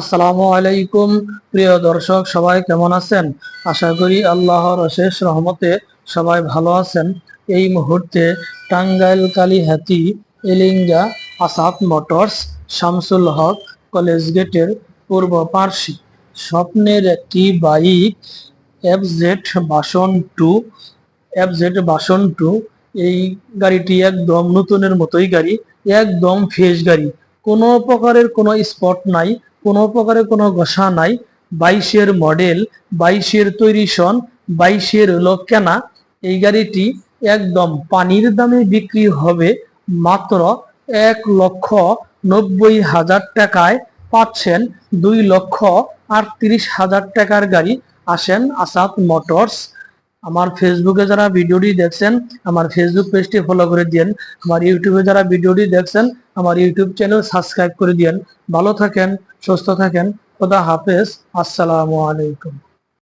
আসসালামু আলাইকুম, প্রিয় দর্শক, সবাই কেমন আছেন? আশা করি আল্লাহর অশেষ রহমতে সবাই ভালো আছেন। এই মুহূর্তে টাঙ্গাইল কালীহাতি এলিঙ্গা, আসাদ মোটরস, শামসুল হক কলেজ গেটের পূর্ব পার্শ্বে। স্বপ্নের একটি bike F Z version two, F Z version two, এই গাড়িটি একদম নতুনের মতোই গাড়ি, একদম ফ্রেশ গাড়ি। কোনো প্রকারের কোনো স্পট নাই, কোনো প্রকারের কোনো ঘষা নাই। বাইশের মডেল বাইশের তৈরি সন, বাইশের হলো কেনা। এই গাড়িটি একদম পানির দামে বিক্রি হবে মাত্র এক লক্ষ নব্বই হাজার টাকায় পাচ্ছেন দুই লক্ষ আটত্রিশ হাজার টাকার গাড়ি। আসেন আসাদ মোটরস আমার ফেসবুকে যারা ভিডিওটি দেখছেন, আমার ফেসবুক পেজটি ফলো করে দিন আমার ইউটিউবে যারা ভিডিওটি দেখছেন, আমার ইউটিউব চ্যানেল সাবস্ক্রাইব করে দিন ভালো থাকেন, সুস্থ থাকেন। খোদা হাফেজ। আসসালামু আলাইকুম।